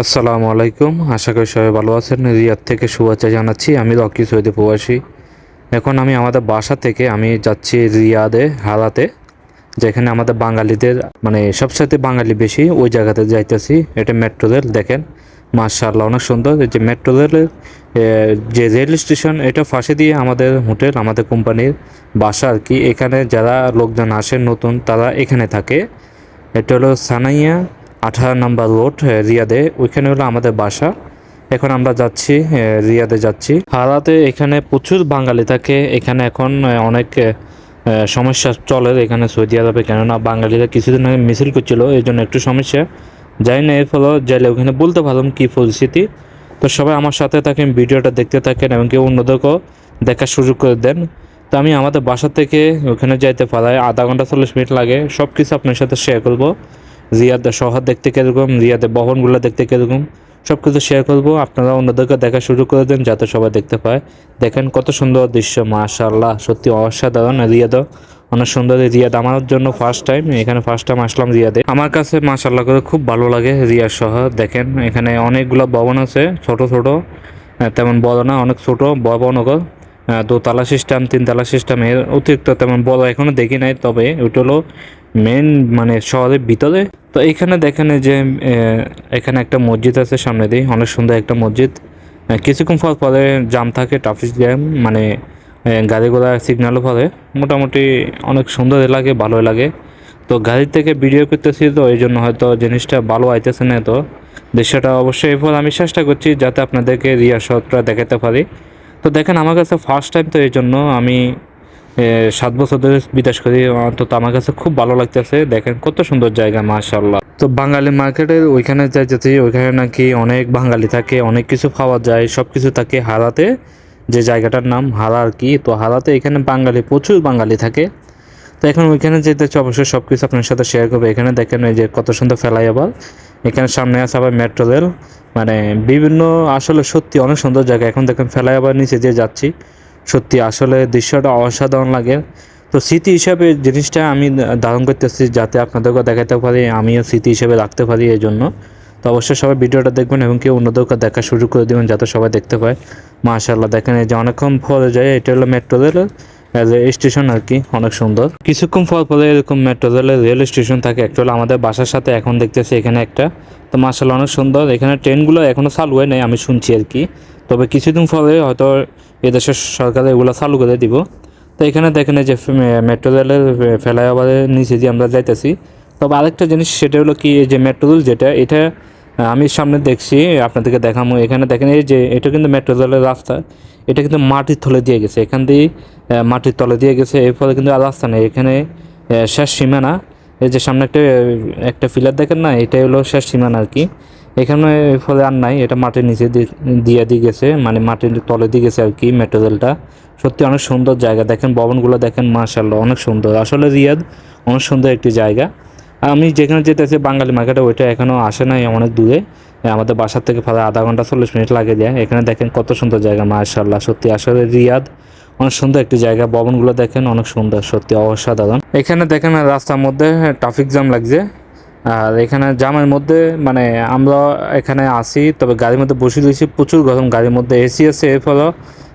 আসসালামু আলাইকুম। আশা করি সবাই ভালো আছেন। রিয়াদ থেকে শুভেচ্ছা জানাচ্ছি। আমি রকি সৈদি প্রবাসী। এখন আমি আমাদের বাসা থেকে আমি যাচ্ছি রিয়াদে হারাতে যেখানে আমাদের বাঙালিদের মানে সবসাথে বাঙালি বেশি ওই জায়গাতে যাইতেছি। এটা মেট্রো রেল, দেখেন। মার্শাল্লাহ অনেক সুন্দর। যে মেট্রো রেলের যে রেল স্টেশন, এটা ফাঁসে দিয়ে আমাদের হোটেল, আমাদের কোম্পানির বাসা আর কি। এখানে যারা লোকজন আসেন নতুন, তারা এখানে থাকে। এটা হলো সানাইয়া আঠারো নাম্বার রোড রিয়াদে। ওইখানে হলো আমাদের বাসা। এখন আমরা যাচ্ছি রিয়াদে যাচ্ছি। হারাতে এখানে প্রচুর বাঙালি থাকে। এখানে এখন অনেক সমস্যা চলে এখানে সৌদি আরবে। কেননা বাঙালিরা কিছুদিন আগে মিছিল করছিল, এই জন্য একটু সমস্যা। যাই না, এর ফলে যাইলে ওখানে বলতে পারলাম কী পরিস্থিতি। তো সবাই আমার সাথে থাকেন, ভিডিওটা দেখতে থাকেন, এবং কেউ অন্যদেরকেও দেখার সুযোগ করে দেন। তো আমি আমাদের বাসা থেকে ওখানে যাইতে পারাই আধা ঘণ্টা চল্লিশ মিনিট লাগে। সব কিছু আপনার সাথে শেয়ার করব। রিয়াদের শহর দেখতে কীরকম রিয়াদের ভবনগুলো দেখতে কীরকম সব কিছু শেয়ার করব। আপনারা অন্যদেরকে দেখা শুরু করে দেন যাতে সবাই দেখতে পায়। দেখেন কত সুন্দর দৃশ্য, মাশাআল্লাহ, সত্যি অসাধারণ রিয়াদও অনেক সুন্দর রিয়াদ আমার জন্য ফার্স্ট টাইম এখানে ফার্স্ট টাইম আসলাম রিয়াদে। আমার কাছে মাশাআল্লাহ করে খুব ভালো লাগে রিয়াদ শহর দেখেন এখানে অনেকগুলো ভবন আছে, ছোট ছোট তেমন বড় না, অনেক ছোট ভবনগর দোতলা সিস্টেম, তিনতলা সিস্টেম, এর অতিরিক্ত তেমন বড় এখনও দেখি নাই, তবে ওইটা হলো মেন মানে শহরের ভিতরে। তো এখানে দেখেন যে এখানে একটা মসজিদ আছে সামনে দিয়ে অনেক সুন্দর একটা মসজিদ। কিছুক্ষণ পর পরে জাম থাকে ট্রাফিক জ্যাম মানে আহ, গাড়ি ঘোড়া সিগন্যালও পরে মোটামুটি অনেক সুন্দর লাগে ভালো লাগে। তো গাড়ি থেকে ভিডিও করতেছি তো এই জন্য হয়তো জিনিসটা ভালো আইতেছে না তো দৃশ্যটা অবশ্যই এরপর আমি চেষ্টা করছি যাতে আপনাদেরকে রিয়া শহরটা দেখাতে পারি। তো দেখেন আমার কাছে ফার্স্ট টাইম তো এই জন্য আমি সাত বছর ধরে বিদেশ করি, অন্তত আমার কাছে খুব ভালো লাগতেছে। দেখেন কত সুন্দর জায়গা মাশাল্লাহ তো বাঙালি মার্কেটের ওইখানে যাই যেতে ওইখানে নাকি অনেক বাঙালি থাকে, অনেক কিছু খাওয়া যায় সব কিছু থাকে হারাতে। যে জায়গাটার নাম হারা আর কি? তো হারাতে এখানে বাঙালি, প্রচুর বাঙালি থাকে। তো এখন ওইখানে যেতে হচ্ছে অবশ্যই সব কিছু আপনার সাথে শেয়ার করব। এখানে দেখেন এই যে কত সুন্দর ফেলাই আবার এখানে সামনে আছে আবার মেট্রো রেল মানে বিভিন্ন, আসলে সত্যি অনেক সুন্দর জায়গা। এখন দেখেন ফেলাই আবার নিচে দিয়ে যাচ্ছি। সত্যি আসলে দৃশ্যটা অসাধারণ লাগে। তো স্মৃতি হিসাবে জিনিসটা আমি ধারণ করতেছি যাতে আপনাদেরকে দেখাতে পারি, আমিও স্মৃতি হিসাবে রাখতে পারি এই জন্য তো অবশ্যই সবাই ভিডিওটা দেখবেন এবং কেউ অন্যদেরকে দেখা শুরু করে দেবেন যাতে সবাই দেখতে পায়। মাশাল্লাহ দেখেন এই যে অনেকক্ষণ পরে যায় এটা হলো metro rail as a station আর কি, অনেক সুন্দর। কিছুক্ষণ পর পরে এরকম মেট্রো রেলের রেল স্টেশন থাকে। হলো আমাদের বাসার সাথে এখন দেখতেছি এখানে একটা। তো মার্শাল অনেক সুন্দর। এখানে ট্রেনগুলো এখনও চালু হয় নাই, আমি শুনছি আর কি। তবে কিছুদিন পরে হয়তো এদেশের সরকার এগুলো চালু করে দিব। তো এখানে দেখেন যে মেট্রো রেলের ফ্লাইওভারের নিচে দিয়ে আমরা যাইতেছি। তবে আরেকটা জিনিস সেটা হলো কি যে মেট্রো রেল যেটা, এটা আমি সামনে দেখছি, আপনাদেরকে দেখামো। এখানে দেখেন এই যে, এটা কিন্তু মেট্রো রেলের রাস্তা। এটা কিন্তু মাটির থলে দিয়ে গেছে। এখান দিয়ে মাটির তলে দিয়ে গেছে। এর ফলে কিন্তু আর রাস্তা নেই। এখানে শেষ সীমানা। এই যে সামনে একটা একটা ফিলার দেখেন না? এটাই হলো শেষ সীমানা আর কি। এখানে এর ফলে আর নাই। এটা মাটির নিচে দিয়ে দিয়ে গেছে। মানে মাটির তলে দিয়ে গেছে আর কি মেট্রো রেলটা। সত্যি অনেক সুন্দর জায়গা। দেখেন, ভবনগুলো দেখেন মার্শাল্লাহ অনেক সুন্দর। আসলে রিয়াদ অনেক সুন্দর একটি জায়গা। আর আমি যেখানে যেতে যেতেছি, বাঙালি মার্কেটে ওইটা এখনও আসে নাই অনেক দূরে। আমাদের বাসার থেকে প্রায় আধা ঘণ্টা, চল্লিশ মিনিট লাগে যায়। এখানে দেখেন কত সুন্দর জায়গা মার্শাল্লাহ সত্যি। আসলে রিয়াদ অনেক সুন্দর একটি জায়গা। ভবনগুলো দেখেন, অনেক সুন্দর, সত্যি অসাধারণ। এখানে দেখেন রাস্তার মধ্যে ট্রাফিক জ্যাম লাগছে। আর এখানে জামের মধ্যে মানে আমরা এখানে আসি তবে গাড়ির মধ্যে বসে রয়েছি। প্রচুর গরম গাড়ির মধ্যে। এসি আছে, এর ফলে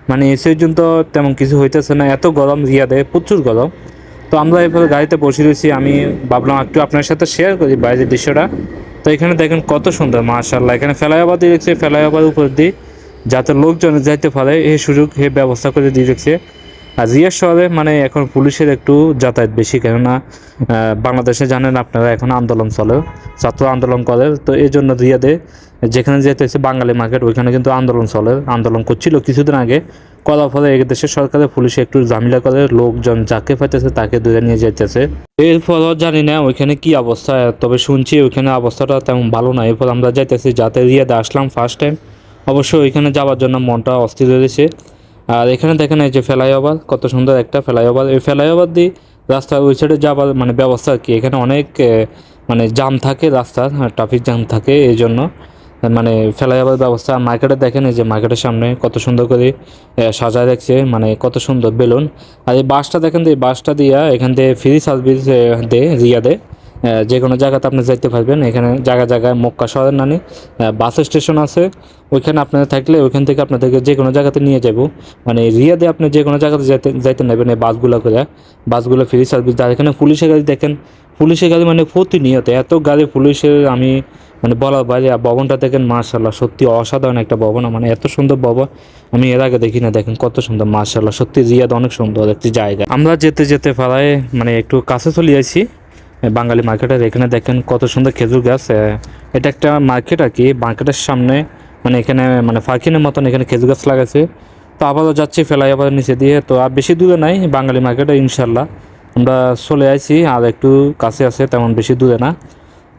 মানে এসির জন্য তো তেমন কিছু হইতেছে না। এত গরম রিয়াদে, প্রচুর গরম। তো আমরা এরপরে গাড়িতে বসে রয়েছি। আমি ভাবলাম একটু আপনার সাথে শেয়ার করি বাইরের দৃশ্যটা। তো এখানে দেখেন কত সুন্দর মাশাল্লাহ এখানে ফ্লাইওভার দিয়ে রেখেছে ফ্লাইওভার উপর দিয়ে যাতে লোকজন যাইতে পারে এই সুযোগ এই ব্যবস্থা করে দিয়ে রেখেছে আর রিয়াদ শহরে মানে এখন পুলিশের একটু যাতায়াত বেশি, কেননা বাংলাদেশে জানেন আপনারা এখন আন্দোলন চলে, ছাত্র আন্দোলন করে। তো এই জন্য রিয়াদে যেখানে যেতেছে বাঙালি মার্কেট, ওইখানে কিন্তু আন্দোলন চলে, আন্দোলন করছিল কিছুদিন আগে। করার ফলে এই দেশের সরকারের পুলিশে একটু ঝামেলা করে, লোকজন যাকে পাইতেছে তাকে ধরে নিয়ে যাইতেছে। এর ফলে জানি না ওইখানে কি অবস্থা, তবে শুনছি ওইখানে অবস্থাটা তেমন ভালো না। এরপর আমরা যাইতেছি, যাতে রিয়াদে আসলাম ফার্স্ট টাইম অবশ্যই ওইখানে যাওয়ার জন্য মনটা অস্থির হয়েছে আর এখানে দেখেন এই যে ফ্লাইওভার কত সুন্দর একটা ফ্লাইওভার এই ফ্লাইওভার দিয়ে রাস্তার ওই সাইডে যাওয়ার মানে ব্যবস্থা আর কি। এখানে অনেক মানে জাম থাকে রাস্তার ট্রাফিক জ্যাম থাকে এই জন্য। মানে ফ্লাইওভার ব্যবস্থা। মার্কেটে দেখেন এই যে মার্কেটের সামনে কত সুন্দর করে সাজায় রাখছে মানে কত সুন্দর বেলুন। আর এই বাসটা দেখেন এই বাসটা দিয়া এখান থেকে ফ্রি সার্ভিস দেয় রিয়াদে যে কোনো জায়গাতে আপনি যাইতে পারবেন। এখানে জায়গা জায়গায় মক্কা শহরের নানি বাস স্টেশন আছে। ওইখানে আপনারা থাকলে ওইখান থেকে আপনাদেরকে যে কোনো জায়গাতে নিয়ে যাব। মানে রিয়াদে আপনি যে কোনো জায়গাতে যাইতে যাইতে নেবেন এই বাসগুলো করে। বাসগুলো ফ্রি সার্ভিস আর এখানে পুলিশের গাড়ি দেখেন, পুলিশের গাড়ি মানে প্রতিনিয়ত এত গাড়ি পুলিশের আমি মানে বলা বাইরে ভবনটা দেখেন মার্শাল্লাহ সত্যি অসাধারণ একটা ভবন। মানে এত সুন্দর ভবন, আমি এর আগে দেখি না, দেখেন কত সুন্দর মার্শাল্লাহ সত্যি রিয়াদ অনেক সুন্দর একটি জায়গা। আমরা যেতে যেতে পাড়ায় মানে একটু কাছে চলে আসি। বাঙালি মার্কেটের এখানে দেখেন কত সুন্দর খেজুর গাছ এটা একটা মার্কেট আর কি মার্কেটের সামনে মানে এখানে মানে ফার্কিনের মতন এখানে খেজুর গাছ লাগাছে তো আবারও যাচ্ছি ফেলাই আবার নিচে দিয়ে, তো আর বেশি দূরে নাই বাঙালি মার্কেটে ইনশাল্লাহ আমরা চলে আসি আর একটু কাছে আছে, তেমন বেশি দূরে না।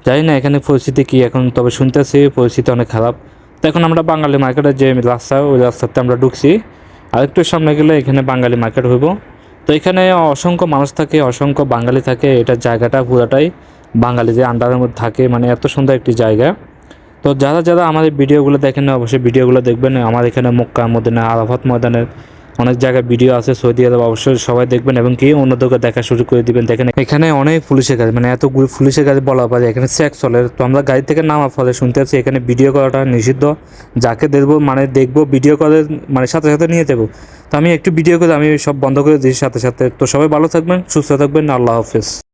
জানি না এখানে পরিস্থিতি কি, এখন তবে শুনতেছি, পরিস্থিতি অনেক খারাপ। তো এখন আমরা বাঙালি মার্কেটের যে রাস্তা, ওই রাস্তাতে আমরা ঢুকছি। আর একটু সামনে গেলে এখানে বাঙালি মার্কেট হইব। তো এখানে অসংখ্য মানুষ থাকে, অসংখ্য বাঙালি থাকে। এটা জায়গাটা পুরাটাই বাঙালিদের আন্ডারের মধ্যে থাকে মানে এত সুন্দর একটি জায়গা। তো যারা যারা আমাদের ভিডিওগুলো দেখেন অবশ্যই ভিডিওগুলো দেখবেন। আমার এখানে মক্কা মদিনা, আরাফাত ময়দানের অনেক জায়গায় ভিডিও আছে, সৌদি আরব অবশ্যই সবাই দেখবেন এবং কি অন্যদেরকে দেখা শুরু করে দিবেন। দেখেন, এখানে অনেক পুলিশের গাড়ি মানে এতগুলো পুলিশের গাড়ি বলা পারে, এখানে চেক চলে। তো আমরা গাড়ি থেকে নামার ফলে শুনতে পাচ্ছি এখানে ভিডিও করাটা নিষিদ্ধ। যাকে দেখব মানে দেখব, ভিডিও করে মানে সাথে সাথে নিয়ে যাব। তো আমি একটু ভিডিও করে, আমি সব বন্ধ করে দিই সাথে সাথে। তো সবাই ভালো থাকবেন, সুস্থ থাকবেন, আল্লাহ হাফেজ।